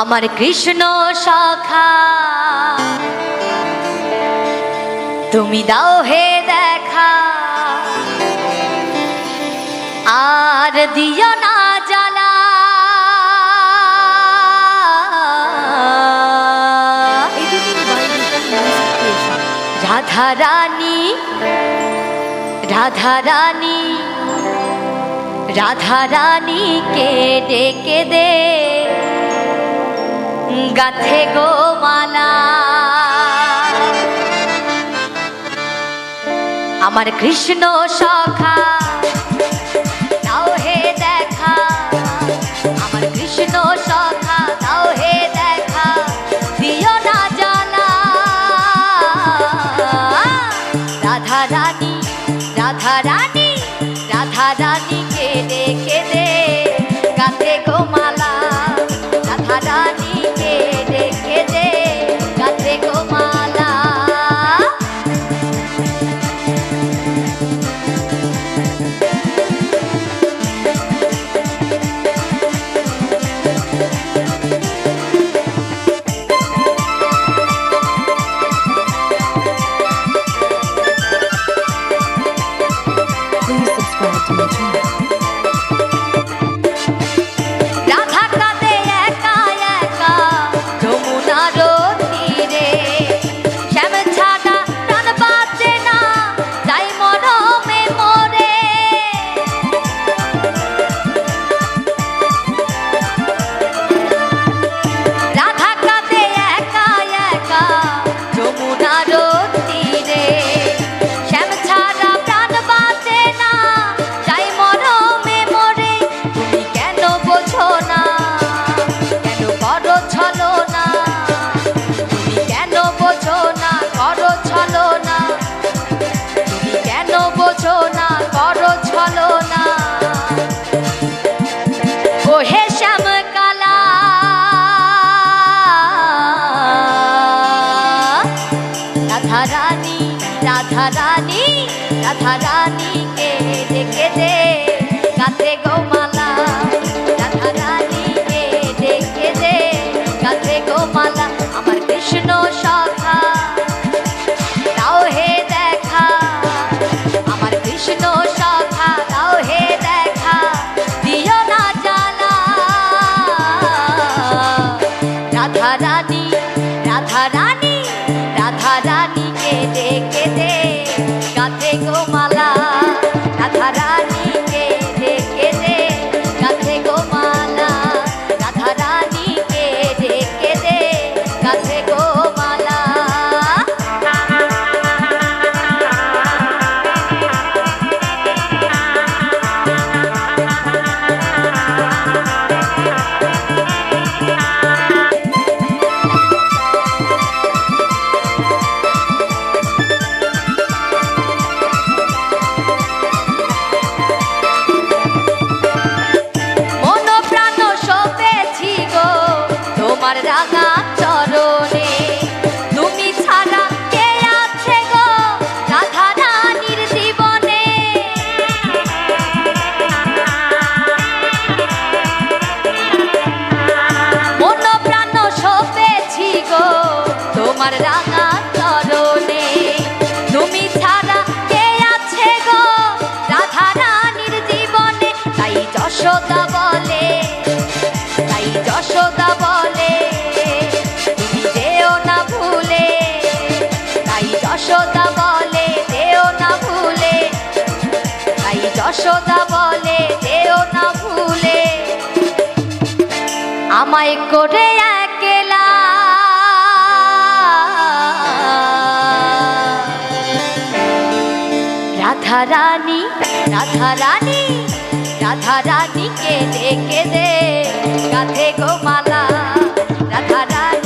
আমার কৃষ্ণ সখা তুমি দাও হে দেখা। আর দিও না জ্বালা। রাধা রানী রাধা রানী, রাধা রানীকে ডেকে দে। গাথে গো মালা। আমার কৃষ্ণ সখা, দাও দেখা। কৃষ্ণ সখা, দাও হে দেখা। দিও না জানা। রাধা রানী রাধা রানী, রাধা রানীকে ডেকে দে। গাতে গো মালা। রাধা রানীকে ডেকে দে গাতে গোমালা। রাধা রানীকে ডেকে দে গাতে গোমালা। আমার কৃষ্ণ সখা, দাও হে দেখা। আমার কৃষ্ণ সখা, দাও হে দেখা। দিও না জানা রাধা রানী রাধা রানী, রাধা রানীকে ডেকে দে গাতে গো da da da আমায় করে একলা। রাধা রানী রাধা রানী, রাধা রানীকে ডেকে দে। রাধে গো মালা রাধা রানীকে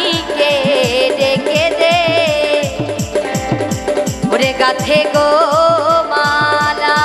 গাথে গো মালা।